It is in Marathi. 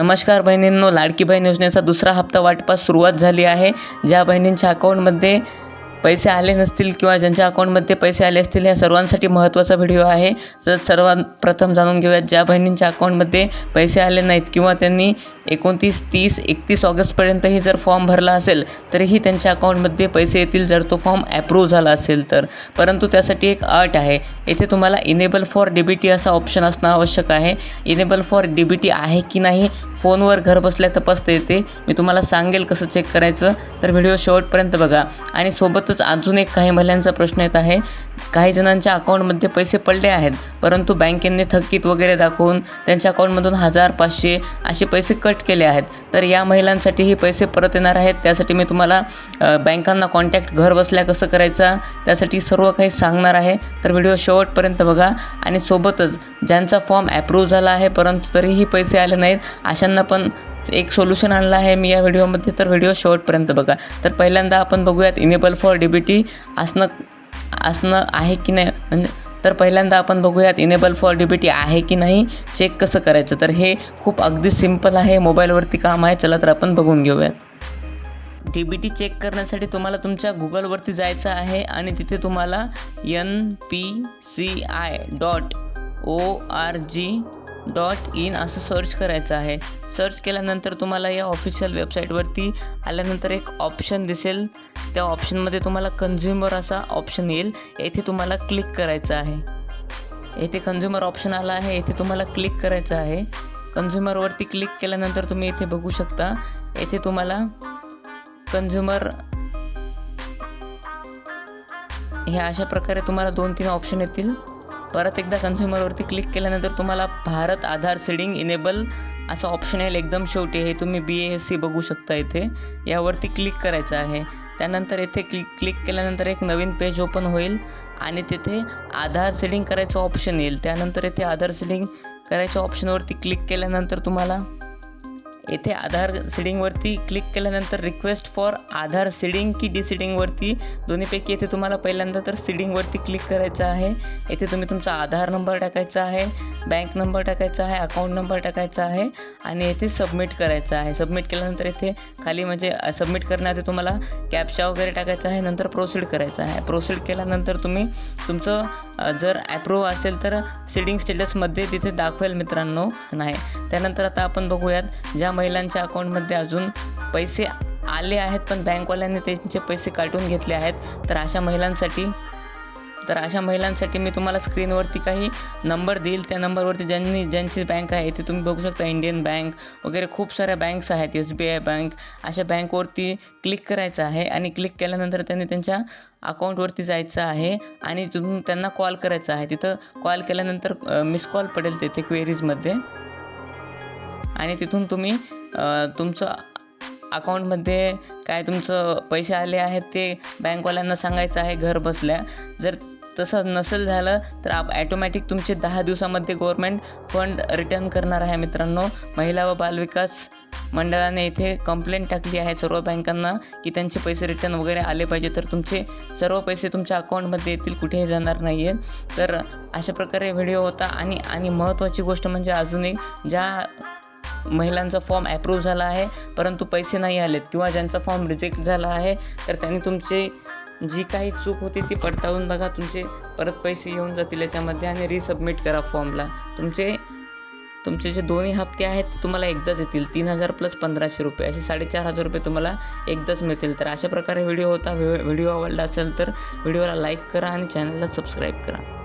नमस्कार बहिणींनो लाडकी बहीण योजनेचा दुसरा हप्ता वाटपास सुरुवात झाली आहे. ज्या बहिणींच्या अकाउंटमध्ये पैसे आले नसतील किंवा ज्यांच्या अकाउंटमध्ये पैसे आले असतील ह्या सर्वांसाठी महत्त्वाचा व्हिडिओ आहे. तर सर्वात प्रथम जाणून घेऊयात ज्या बहिणींच्या अकाउंटमध्ये पैसे आले नाहीत किंवा त्यांनी एकोणतीस तीस एकतीस ऑगस्टपर्यंतही जर फॉर्म भरला असेल तरीही त्यांच्या अकाउंटमध्ये पैसे येतील जर तो फॉर्म ॲप्रूव्ह झाला असेल तर. परंतु त्यासाठी एक अट आहे. येथे तुम्हाला enable for D B T असा ऑप्शन असणं आवश्यक आहे. Enable for D B T आहे की नाही? फोनवर घर बसल्या तपासता येते. मी तुम्हाला सांगेल कसं चेक करायचं. तर व्हिडिओ शेवटपर्यंत बघा. आणि सोबतच अजून एक काही महिलांचा प्रश्न येत आहे. काही जणांच्या अकाउंटमध्ये पैसे पडले आहेत. परंतु बँकेने थकीत वगैरे दाखवून त्यांच्या अकाउंटमधून हजार पाचशे असे पैसे कट केले आहेत. तर या महिलांसाठीही पैसे परत येणार आहेत. त्यासाठी मी तुम्हाला बँकांना कॉन्टॅक्ट घर बसल्या कसं करायचा त्यासाठी सर्व काही सांगणार आहे. तर व्हिडिओ शेवटपर्यंत बघा. आणि सोबतच ज्यांचा फॉर्म ॲप्रूव्ह झाला आहे परंतु तरीही पैसे आले नाहीत अशा त्यांना पण एक सोल्युशन आणलं आहे. मी या व्हिडिओमध्ये तर व्हिडिओ शेवटपर्यंत बघा. तर पहिल्यांदा आपण बघूयात enable for D B T असणं असणं आहे की नाही? म्हणजे तर पहिल्यांदा आपण बघूयात enable for D B T आहे की नाही? चेक कसं करायचं? तर हे खूप अगदी सिंपल आहे. मोबाईलवरती काम आहे. चला तर आपण बघून घेऊयात. डी बी टी चेक करण्यासाठी तुम्हाला तुमच्या गुगलवरती जायचं आहे आणि तिथे तुम्हाला N P C I dot O R G dot in असं सर्च करायचं आहे. सर्च केल्यानंतर तुम्हाला या ऑफिशियल वेबसाईटवरती आल्यानंतर एक ऑप्शन दिसेल. त्या ऑप्शनमध्ये तुम्हाला कन्झ्युमर असा ऑप्शन येईल. येथे तुम्हाला क्लिक करायचं आहे. येथे कन्झ्युमर ऑप्शन आला आहे. येथे तुम्हाला क्लिक करायचं आहे. कन्झ्युमरवरती क्लिक केल्यानंतर तुम्ही इथे बघू शकता. येथे तुम्हाला कन्झ्युमर हे अशा प्रकारे तुम्हाला दोन तीन ऑप्शन येतील. परत एकदा कन्झ्युमरवरती क्लिक केल्यानंतर तुम्हाला भारत आधार सीडिंग इनेबल असं ऑप्शन येईल. एकदम शेवटी हे तुम्ही बी एस सी बघू शकता इथे. यावरती क्लिक करायचं आहे. त्यानंतर येथे क्लिक क्लिक केल्यानंतर एक नवीन पेज ओपन होईल आणि तिथे आधार सीडिंग करायचं ऑप्शन येईल. त्यानंतर येथे आधार सीडिंग करायच्या ऑप्शनवरती क्लिक केल्यानंतर तुम्हाला येथे आधार सिडिंगवरती क्लिक केल्यानंतर रिक्वेस्ट फॉर आधार सिडिंग की डिसीडिंगवरती दोन्हीपैकी येथे तुम्हाला पहिल्यांदा तर सीडिंगवरती क्लिक करायचं आहे. येथे तुम्ही तुमचा आधार नंबर टाकायचा आहे बँक नंबर टाकायचा आहे अकाउंट नंबर टाकायचा आहे आणि येथे सबमिट करायचं आहे. सबमिट केल्यानंतर येथे खाली म्हणजे सबमिट करण्याआधी तुम्हाला कॅप्शा वगैरे टाकायचा आहे नंतर प्रोसीड करायचं आहे. प्रोसीड केल्यानंतर तुम्ही तुमचं जर ॲप्रूव्ह असेल तर सीडिंग स्टेटसमध्ये तिथे दाखवेल मित्रांनो. नाही. त्यानंतर आता आपण बघूयात ज्या महिलांच्या अकाउंटमध्ये अजून पैसे आले आहेत पण बँकवाल्यांनी त्यांचे पैसे काढून घेतले आहेत. तर अशा महिलांसाठी तर अशा महिलांसाठी मी तुम्हाला स्क्रीनवरती काही नंबर देईल. त्या नंबरवरती ज्यांनी ज्यांची बँक आहे ते तुम्ही बघू शकता. इंडियन बँक वगैरे खूप साऱ्या बँक्स आहेत एस बी आय बँक. अशा बँकवरती क्लिक करायचं आहे आणि क्लिक केल्यानंतर त्यांनी त्यांच्या अकाउंटवरती जायचं आहे आणि तिथून त्यांना कॉल करायचा आहे. तिथं कॉल केल्यानंतर मिस कॉल पडेल तिथे क्वेरीजमध्ये. आणि तिथून तुम्ही तुमचं अकाउंटमध्ये काय तुमचं पैसे आले आहेत ते बँकवाल्यांना सांगायचं आहे घर बसल्या. जर तसं नसेल झालं तर आप ॲटोमॅटिक तुमचे दहा दिवसामध्ये गव्हर्मेंट फंड रिटर्न करणार आहे मित्रांनो. महिला व बालविकास मंडळाने इथे कंप्लेंट टाकली आहे सर्व बँकांना की त्यांचे पैसे रिटर्न वगैरे आले पाहिजे तर तुमचे सर्व पैसे तुमच्या अकाउंटमध्ये येतील कुठेही जाणार नाही आहे तर अशा प्रकारे व्हिडिओ होता आणि आणि महत्त्वाची गोष्ट म्हणजे अजून एक ज्या महिलांचा फॉर्म ॲप्रूव्ह झाला आहे परंतु पैसे नाही आलेत किंवा ज्यांचा फॉर्म रिजेक्ट झाला आहे तर त्यांनी तुमची जी काही चूक होती ती पडताळून बघा तुमचे परत पैसे येऊन जातील याच्यामध्ये आणि रिसबमिट करा फॉर्मला तुमचे तुमचे जे दोन्ही हप्ते आहेत ते तुम्हाला एकदाच येतील. तीन हजार प्लस पंधराशे रुपये असे साडेचार हजार रुपये तुम्हाला एकदाच मिळतील. तर अशा प्रकारे व्हिडिओ होता व्हिडिओ आवडला असेल तर व्हिडिओला लाईक करा आणि चॅनलला सबस्क्राईब करा.